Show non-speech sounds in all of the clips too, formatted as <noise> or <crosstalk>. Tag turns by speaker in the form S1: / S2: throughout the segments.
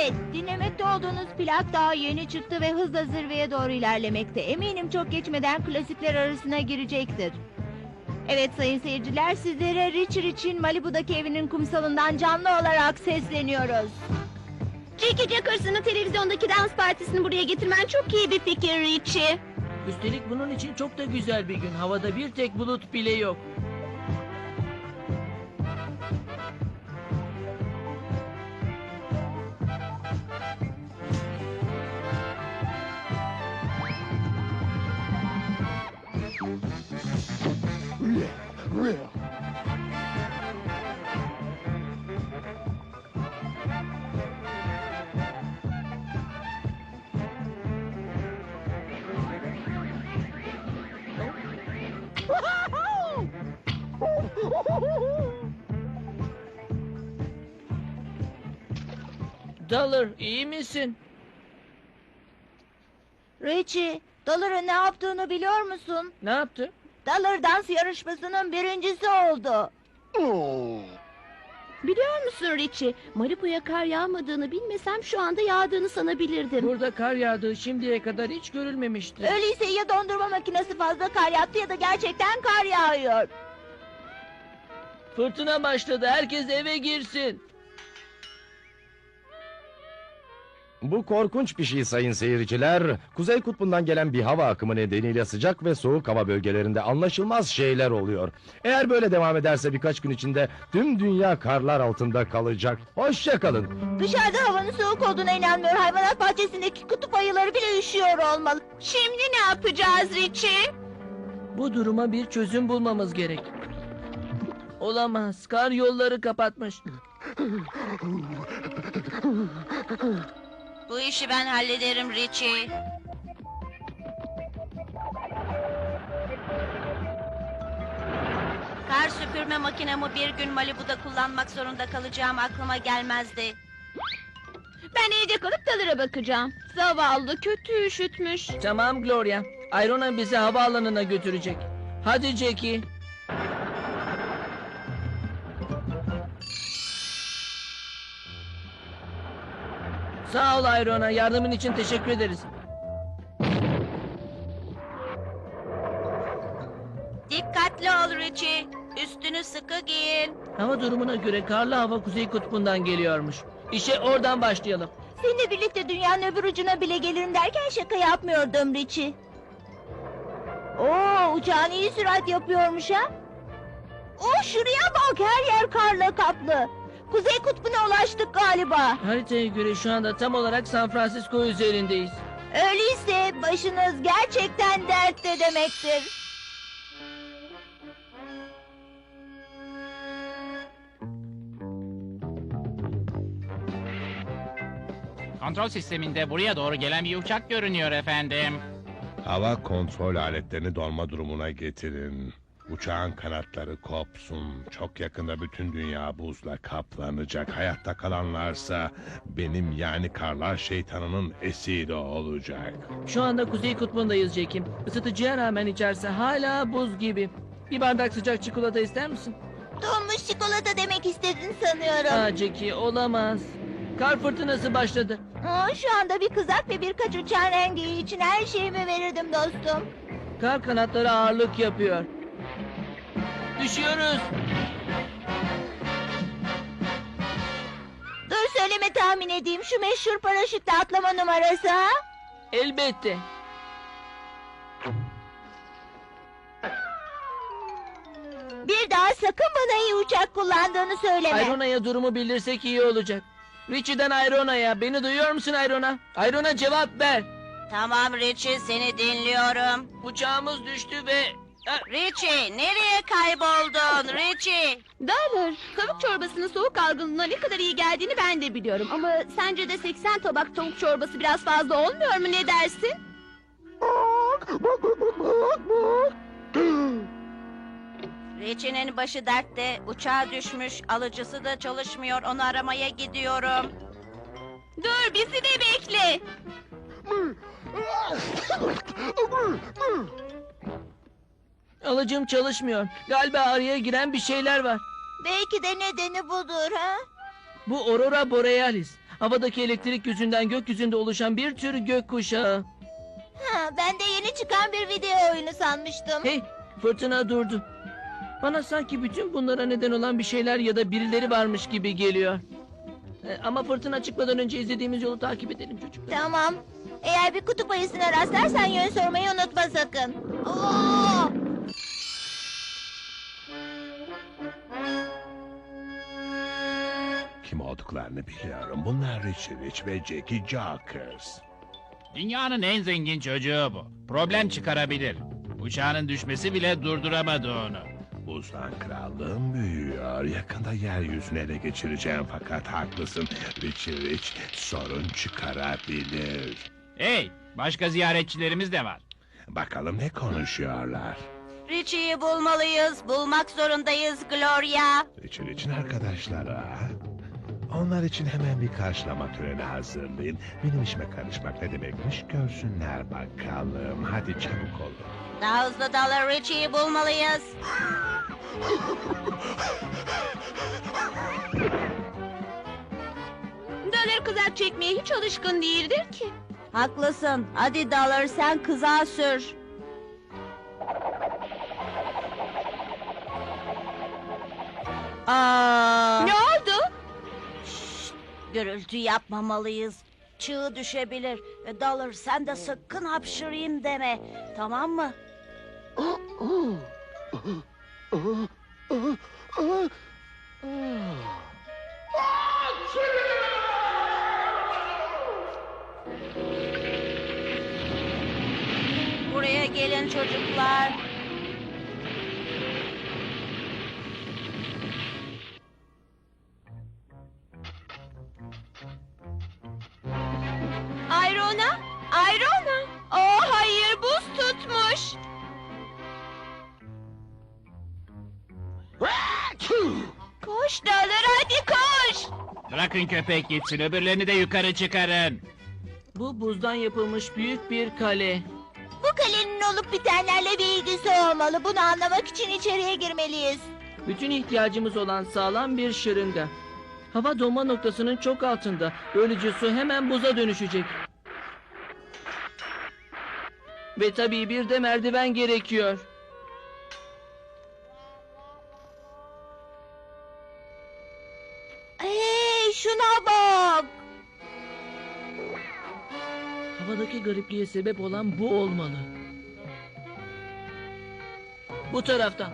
S1: Evet, dinlemekte olduğunuz plak daha yeni çıktı ve hızla zirveye doğru ilerlemekte. Eminim çok geçmeden klasikler arasına girecektir. Evet sayın seyirciler, sizlere Richard için Malibu'daki evinin kumsalından canlı olarak sesleniyoruz.
S2: Jackie Jackerson'ın televizyondaki dans partisini buraya getirmen çok iyi bir fikir Richie.
S3: Üstelik bunun için çok da güzel bir gün. Havada bir tek bulut bile yok. Dollar iyi misin?
S1: Richie, Dollar'ın ne yaptığını biliyor musun?
S3: Ne yaptı?
S1: Dollar dans yarışmasının birincisi oldu.
S2: Biliyor musun Richie? Malibu'ya kar yağmadığını bilmesem şu anda yağdığını sanabilirdim.
S3: Burada kar yağdığı şimdiye kadar hiç görülmemişti.
S1: Öyleyse ya dondurma makinesi fazla kar yaptı ya da gerçekten kar yağıyor.
S3: Fırtına başladı. Herkes eve girsin.
S4: Bu korkunç bir şey sayın seyirciler. Kuzey kutbundan gelen bir hava akımı nedeniyle sıcak ve soğuk hava bölgelerinde anlaşılmaz şeyler oluyor. Eğer böyle devam ederse birkaç gün içinde tüm dünya karlar altında kalacak. Hoşça kalın.
S1: Dışarıda havanın soğuk olduğuna inanmıyor. Hayvanat bahçesindeki kutup ayıları bile üşüyor olmalı.
S2: Şimdi ne yapacağız Richie?
S3: Bu duruma bir çözüm bulmamız gerek. Olamaz. Kar yolları kapatmış.
S2: Bu işi ben hallederim Richie. Kar süpürme makinemi bir gün Malibu'da kullanmak zorunda kalacağım aklıma gelmezdi. Ben evde kalıp dalıra bakacağım. Zavallı kötü üşütmüş.
S3: Tamam Gloria. Irona bizi havaalanına götürecek. Hadi Jackie. Sağ ol Irona. Yardımın için teşekkür ederiz.
S2: Dikkatli ol Richie. Üstünü sıkı giyin.
S3: Hava durumuna göre karlı hava kuzey kutbundan geliyormuş. İşe oradan başlayalım.
S1: Seninle birlikte dünyanın öbür ucuna bile gelirim derken şaka yapmıyordum Richie. Oo, uçağın iyi sürat yapıyormuş ha. Oo, şuraya bak her yer karla kaplı. Kuzey kutbuna ulaştık galiba.
S3: Haritaya göre şu anda tam olarak San Francisco üzerindeyiz.
S1: Öyleyse başınız gerçekten dertte demektir.
S5: Kontrol sisteminde buraya doğru gelen bir uçak görünüyor efendim.
S6: Hava kontrol aletlerini donma durumuna getirin. Uçağın kanatları kopsun. Çok yakında bütün dünya buzla kaplanacak. Hayatta kalanlarsa benim yani karlar şeytanının esiri olacak.
S3: Şu anda kuzey kutbundayız Jack'im. Isıtıcıya rağmen içerse hala buz gibi. Bir bardak sıcak çikolata ister misin?
S1: Donmuş çikolata demek istedin sanıyorum.
S3: Aa Jackie olamaz. Kar fırtınası başladı.
S1: Aa, şu anda bir kızak ve birkaç uçan rengi için her şeyimi verirdim dostum.
S3: Kar kanatları ağırlık yapıyor. Düşüyoruz.
S1: Dur söyleme tahmin edeyim şu meşhur paraşütle atlama numarası ha?
S3: Elbette.
S1: Bir daha sakın bana iyi uçak kullandığını söyleme.
S3: Irona'ya durumu bildirsek iyi olacak. Richie'den Irona'ya. Beni duyuyor musun Irona? Irona cevap ver.
S2: Tamam Richie seni dinliyorum.
S3: Uçağımız düştü ve...
S2: Richie nereye kayboldun Richie? Dollar tavuk çorbasının soğuk algınlığına ne kadar iyi geldiğini ben de biliyorum. Ama sence de 80 tabak tavuk çorbası biraz fazla olmuyor mu ne dersin? Richie'nin başı dertte, uçağa düşmüş, alıcısı da çalışmıyor, onu aramaya gidiyorum. Dur, bizi de bekle. <laughs>
S3: alıcım çalışmıyor. Galiba araya giren bir şeyler var.
S1: Belki de nedeni budur ha?
S3: Bu Aurora Borealis. Havadaki elektrik yüzünden gökyüzünde oluşan bir tür gökkuşağı.
S1: Ha, ben de yeni çıkan bir video oyunu sanmıştım.
S3: Hey, fırtına durdu. Bana sanki bütün bunlara neden olan bir şeyler ya da birileri varmış gibi geliyor. E, ama fırtına çıkmadan önce izlediğimiz yolu takip edelim çocuklar.
S1: Tamam. Eğer bir kutup ayısına rastlarsan yön sormayı unutma sakın. Oo!
S6: Kim olduklarını biliyorum. Bunlar Richie Rich ve Jackie Jokers.
S5: Dünyanın en zengin çocuğu bu. Problem çıkarabilir. Uçağının düşmesi bile durduramadı onu.
S6: Buzdan krallığım büyüyor. Yakında yeryüzünü ele geçireceğim fakat haklısın. Richie Rich sorun çıkarabilir.
S5: Hey, başka ziyaretçilerimiz de var.
S6: Bakalım ne konuşuyorlar.
S2: Richie'yi bulmalıyız. Bulmak zorundayız Gloria.
S6: Richie Rich'in arkadaşları. Onlar için hemen bir karşılama töreni hazırlayın. Benim işime karışmak ne demekmiş görsünler bakalım. Hadi çabuk olun.
S2: Daha hızlı Dollar Richie'yi bulmalıyız. Dollar kızak çekmeye hiç alışkın değildir ki. Haklısın. Hadi Dollar sen kızağa sür. Aa. Gürültü yapmamalıyız. Çığ düşebilir. Ve Dollar sen de sakın hapşırayım deme. Tamam mı? Buraya gelin çocuklar. Tutmuş. Koş Dollar hadi koş.
S5: Bırakın köpek gitsin, öbürlerini de yukarı çıkarın.
S3: Bu buzdan yapılmış büyük bir kale.
S1: Bu kalenin olup bitenlerle bir ilgisi olmalı. Bunu anlamak için içeriye girmeliyiz.
S3: Bütün ihtiyacımız olan sağlam bir şırınga. Hava donma noktasının çok altında. Böylece su hemen buza dönüşecek. Ve tabii bir de merdiven gerekiyor.
S1: Hey şuna bak.
S3: Havadaki garipliğe sebep olan bu olmalı. Bu taraftan.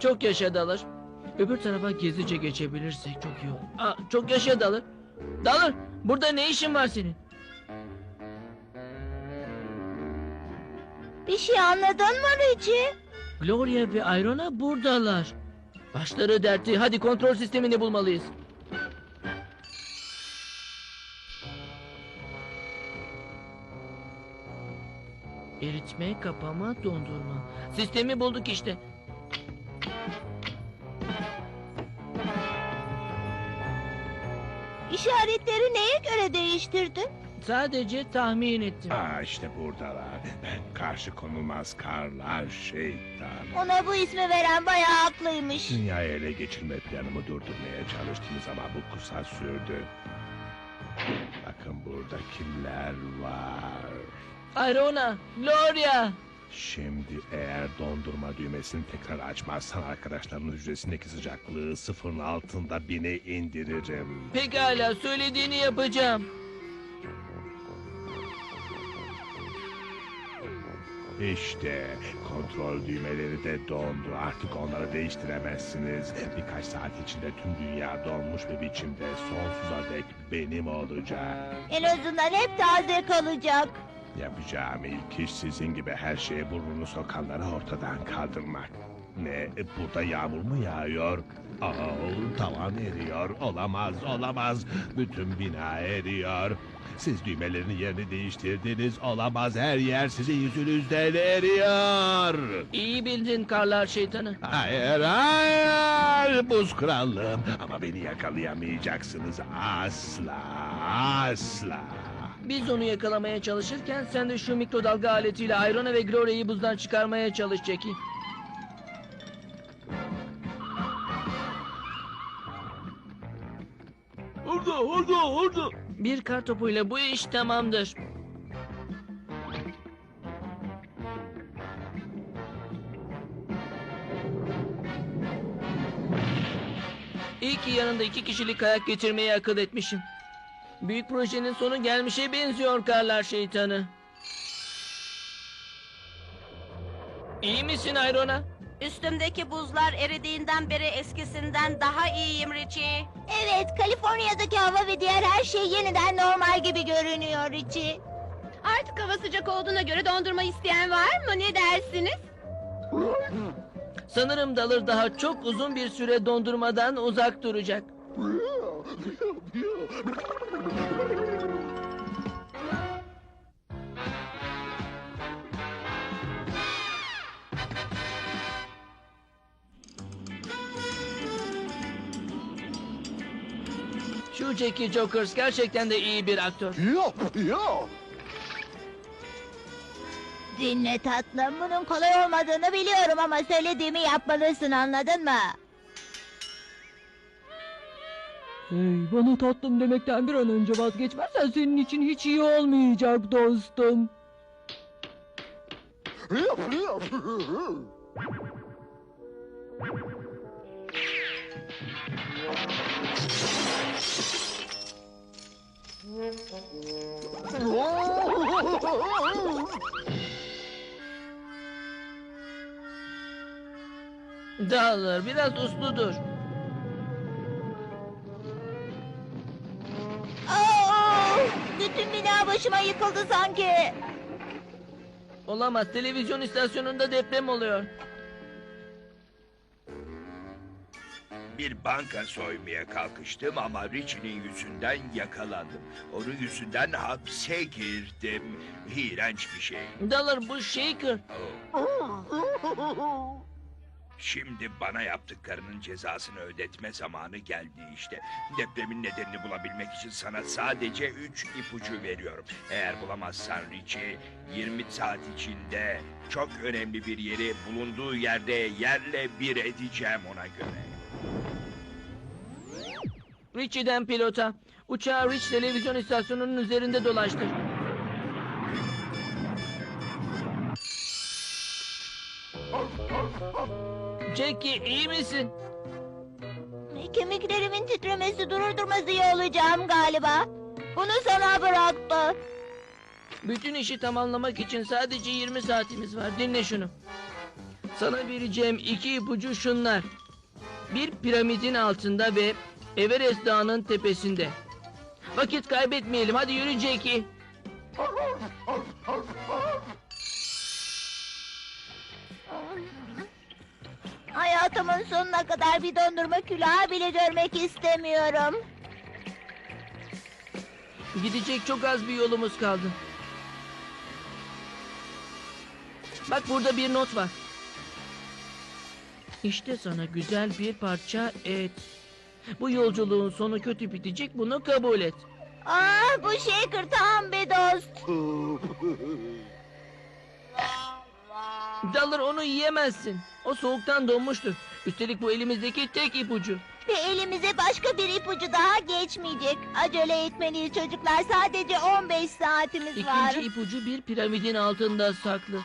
S3: Çok yaşa Dalır. Öbür tarafa gizlice geçebilirsek çok iyi olur. Aa, çok yaşa Dalır. Dalır burada ne işin var senin?
S1: Bir şey anladın mı Richie?
S3: Gloria ve Irona buradalar. Başları dertli. Hadi kontrol sistemini bulmalıyız. Eritme, kapama, dondurma. Sistemi bulduk işte.
S1: İşaretleri neye göre değiştirdin?
S3: Sadece tahmin ettim.
S6: Aa işte buradalar. Ben karşı konulmaz karlar şeytan.
S1: Ona bu ismi veren bayağı haklıymış.
S6: Dünyayı ele geçirme planımı durdurmaya çalıştınız ama bu kısa sürdü. Bakın burada kimler var.
S3: Irona, Gloria.
S6: Şimdi eğer dondurma düğmesini tekrar açmazsan arkadaşlarımın hücresindeki sıcaklığı sıfırın altında bine indiririm.
S3: Pekala, söylediğini yapacağım.
S6: İşte kontrol düğmeleri de dondu. Artık onları değiştiremezsiniz. Birkaç saat içinde tüm dünya donmuş bir biçimde sonsuza dek benim olacak.
S1: En azından hep taze kalacak.
S6: Yapacağım ilk iş sizin gibi her şeye burnunu sokanları ortadan kaldırmak. Ne? Burada yağmur mu yağıyor? Aa, tavan eriyor. Olamaz, olamaz. Bütün bina eriyor. Siz düğmelerin yerini değiştirdiniz. Olamaz, her yer sizin yüzünüzden eriyor.
S3: İyi bildin karlar şeytanı.
S6: Hayır, hayır. Buz krallığım. Ama beni yakalayamayacaksınız. Asla, asla.
S3: Biz onu yakalamaya çalışırken sen de şu mikrodalga aletiyle Irona ve Gloria'yı buzdan çıkarmaya çalış Jackie. Orada, orada, orada. Bir kar topuyla bu iş tamamdır. İyi ki yanında iki kişilik kayak getirmeyi akıl etmişim. Büyük projenin sonu gelmişe benziyor karlar şeytanı. İyi misin Ayrona?
S2: Üstümdeki buzlar eridiğinden beri eskisinden daha iyiyim Richie.
S1: Evet, Kaliforniya'daki hava ve diğer her şey yeniden normal gibi görünüyor Richie.
S2: Artık hava sıcak olduğuna göre dondurma isteyen var mı? Ne dersiniz?
S3: Sanırım Dalır daha çok uzun bir süre dondurmadan uzak duracak. <laughs> Şu Jackie Jokers gerçekten de iyi bir aktör.
S1: Dinle tatlım, bunun kolay olmadığını biliyorum ama söylediğimi yapmalısın anladın mı?
S7: Hey, bana tatlım demekten bir an önce vazgeçmezsen senin için hiç iyi olmayacak dostum.
S3: Dalır biraz uslu dur.
S1: Aa, bütün bina başıma yıkıldı sanki.
S3: Olamaz televizyon istasyonunda deprem oluyor.
S8: Bir banka soymaya kalkıştım ama Richie'nin yüzünden yakalandım. Onun yüzünden hapse girdim. İğrenç bir şey.
S3: Dalır bu shaker.
S8: Şimdi bana yaptıklarının cezasını ödetme zamanı geldi işte. Depremin nedenini bulabilmek için sana sadece üç ipucu veriyorum. Eğer bulamazsan Richie 20 saat içinde çok önemli bir yeri bulunduğu yerde yerle bir edeceğim ona göre.
S3: Richie'den pilota. Uçağı Rich televizyon istasyonunun üzerinde dolaştır. Jackie iyi misin?
S1: Kemiklerimin titremesi durur durmaz iyi olacağım galiba. Bunu sana bıraktı.
S3: Bütün işi tamamlamak için sadece 20 saatimiz var. Dinle şunu. Sana vereceğim iki ipucu şunlar. Bir piramidin altında ve Everest Dağı'nın tepesinde. Vakit kaybetmeyelim. Hadi yürü Jackie.
S1: Hayatımın sonuna kadar bir dondurma külahı bile görmek istemiyorum.
S3: Gidecek çok az bir yolumuz kaldı. Bak burada bir not var. İşte sana güzel bir parça et. Bu yolculuğun sonu kötü bitecek bunu kabul et.
S1: Aa, bu shaker tam bir dost. <laughs>
S3: Dalır onu yiyemezsin. O soğuktan donmuştur. Üstelik bu elimizdeki tek ipucu.
S1: Ve elimize başka bir ipucu daha geçmeyecek. Acele etmeliyiz çocuklar. Sadece 15 saatimiz var.
S3: İkinci ipucu bir piramidin altında saklı.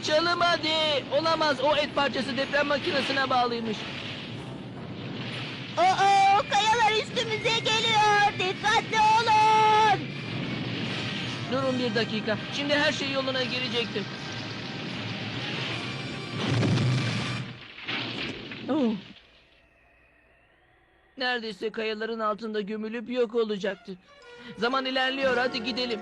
S3: Kaçalım hadi. Olamaz o et parçası deprem makinesine bağlıymış.
S1: Oo, kayalar üstümüze geliyor. Dikkatli olun.
S3: Durun bir dakika. Şimdi her şey yoluna girecektir. Oh. Neredeyse kayaların altında gömülüp yok olacaktı. Zaman ilerliyor hadi gidelim.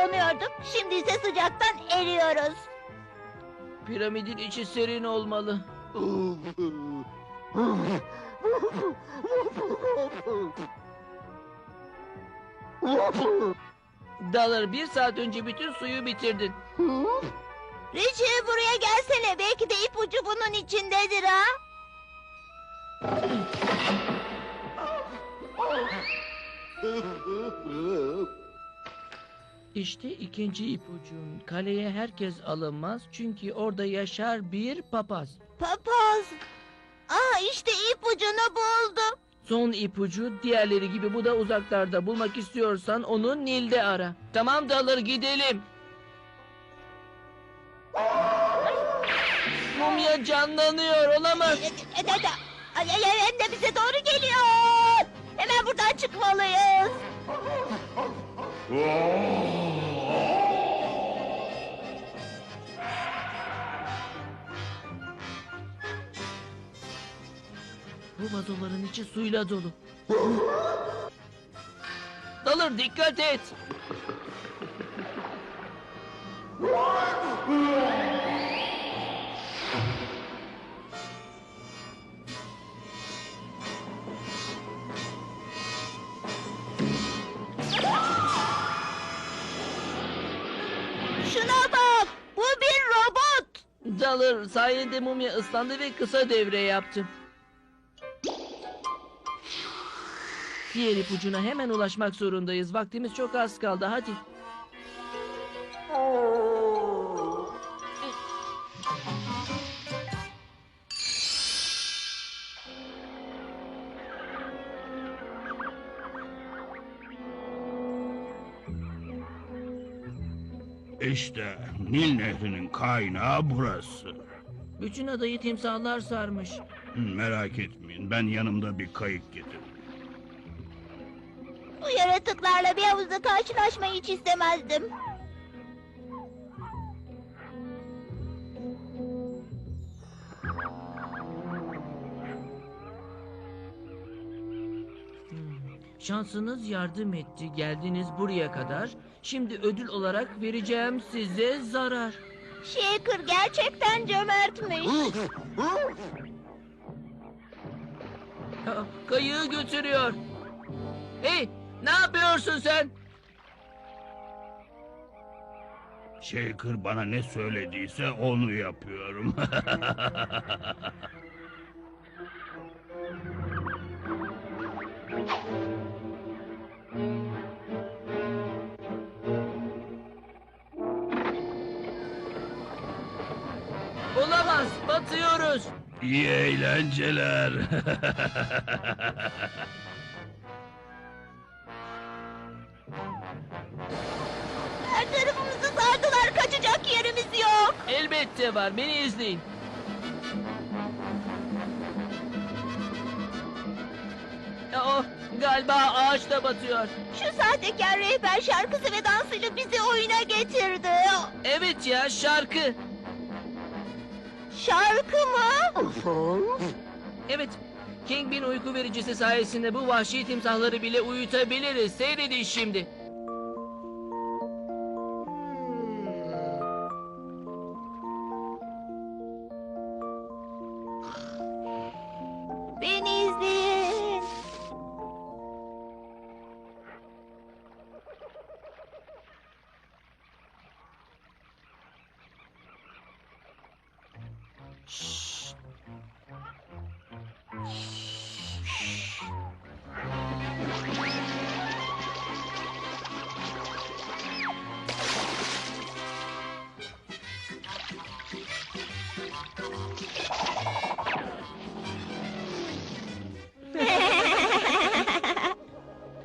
S1: Soğuktan donuyordum. Şimdi ise sıcaktan eriyoruz.
S3: Piramidin içi serin olmalı. Dalır bir saat önce bütün suyu bitirdin.
S1: Richie buraya gelsene. Belki de ipucu bunun içindedir ha. <laughs>
S3: İşte ikinci ipucum. Kaleye herkes alınmaz çünkü orada yaşar bir papaz.
S1: Papaz. Aa işte ipucunu buldum.
S3: Son ipucu diğerleri gibi bu da uzaklarda. Bulmak istiyorsan onu Nil'de ara. Tamam Dalır gidelim. Mumya canlanıyor olamaz.
S1: E, e, Ay, ay, ay, Hem de bize doğru geliyor. Hemen buradan çıkmalıyız.
S3: Bu vazoların içi suyla dolu. Dalır dikkat et. Dalır sayende mumya ıslandı ve kısa devre yaptı. Diğer ipucuna hemen ulaşmak zorundayız. Vaktimiz çok az kaldı hadi.
S9: İşte Nil Nehri'nin kaynağı burası.
S3: Bütün adayı timsahlar sarmış.
S9: Merak etmeyin ben yanımda bir kayık getirdim.
S1: Bu yaratıklarla bir havuzda karşılaşmayı hiç istemezdim.
S3: Şansınız yardım etti. Geldiniz buraya kadar. Şimdi ödül olarak vereceğim size zarar.
S1: Shaker gerçekten cömertmiş.
S3: Aa, Kayığı götürüyor. Hey, ne yapıyorsun sen?
S9: Shaker bana ne söylediyse onu yapıyorum. <laughs>
S3: Olamaz, batıyoruz.
S9: İyi eğlenceler.
S1: Her tarafımızı sardılar. Kaçacak yerimiz yok.
S3: Elbette var, beni izleyin. Galiba ağaç da batıyor.
S1: Şu sahtekar rehber şarkısı ve dansıyla bizi oyuna getirdi.
S3: Evet ya, şarkı.
S1: Şarkı mı?
S3: Evet, King Bin uyku vericisi sayesinde bu vahşi timsahları bile uyutabiliriz. Seyredin şimdi.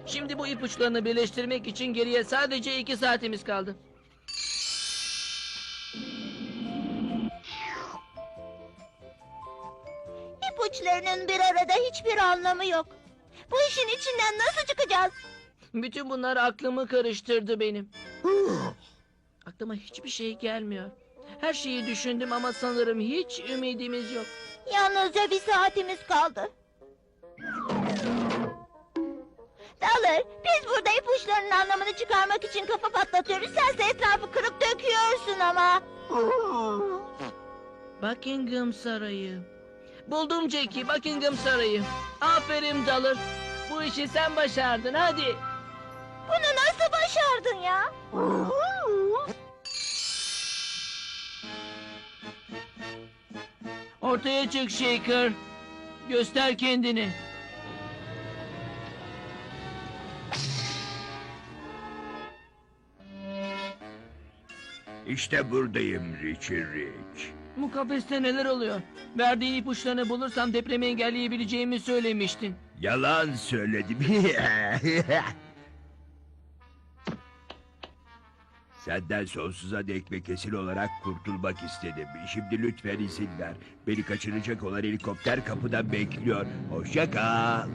S3: Şimdi bu ipuçlarını birleştirmek için geriye sadece iki saatimiz kaldı.
S1: Hiçbir anlamı yok. Bu işin içinden nasıl çıkacağız?
S3: Bütün bunlar aklımı karıştırdı benim. Aklıma hiçbir şey gelmiyor. Her şeyi düşündüm ama sanırım hiç ümidimiz yok.
S1: Yalnızca bir saatimiz kaldı. Dalır, biz burada ipuçlarının anlamını çıkarmak için kafa patlatıyoruz. Sen de etrafı kırıp döküyorsun ama.
S3: Buckingham Sarayı. Buldum Jackie, Buckingham Sarayı. Aferin Dalır. Bu işi sen başardın hadi.
S1: Bunu nasıl başardın ya?
S3: Ortaya çık Shaker. Göster kendini.
S8: İşte buradayım Richie Rich.
S3: Bu kafeste neler oluyor? Verdiğin ipuçlarını bulursam depremi engelleyebileceğimi söylemiştin.
S8: Yalan söyledim. <laughs> Senden sonsuza dek ve kesin olarak kurtulmak istedim. Şimdi lütfen izin ver. Beni kaçıracak olan helikopter kapıda bekliyor. Hoşça kal.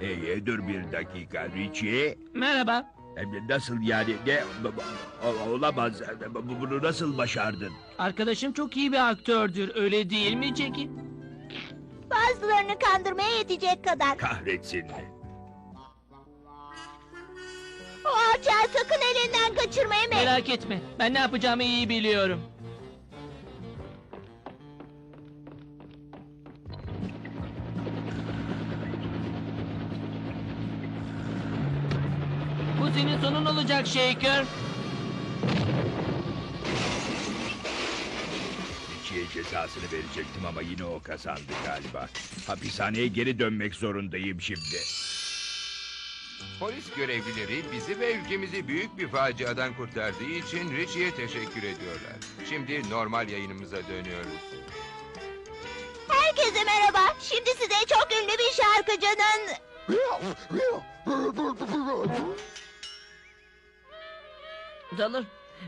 S8: Hey, dur bir dakika Richie.
S3: Merhaba.
S8: Hem nasıl yani ne o- olamaz Bu- bunu nasıl başardın?
S3: Arkadaşım çok iyi bir aktördür. Öyle değil mi Jackie?
S1: Bazılarını kandırmaya yetecek kadar.
S8: Kahretsin.
S1: O alçağı sakın elinden kaçırma Emi.
S3: Merak etme. Ben ne yapacağımı iyi biliyorum. Olacak Shaker.
S8: Richie'ye cezasını verecektim ama yine o kazandı galiba. Hapishaneye geri dönmek zorundayım şimdi.
S10: Polis görevlileri bizi ve ülkemizi büyük bir faciadan kurtardığı için Richie'ye teşekkür ediyorlar. Şimdi normal yayınımıza dönüyoruz.
S1: Herkese merhaba. Şimdi size çok ünlü bir şarkıcının... <laughs>
S3: Dalır.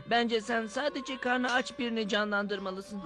S3: Bence sen sadece karnı aç birini canlandırmalısın.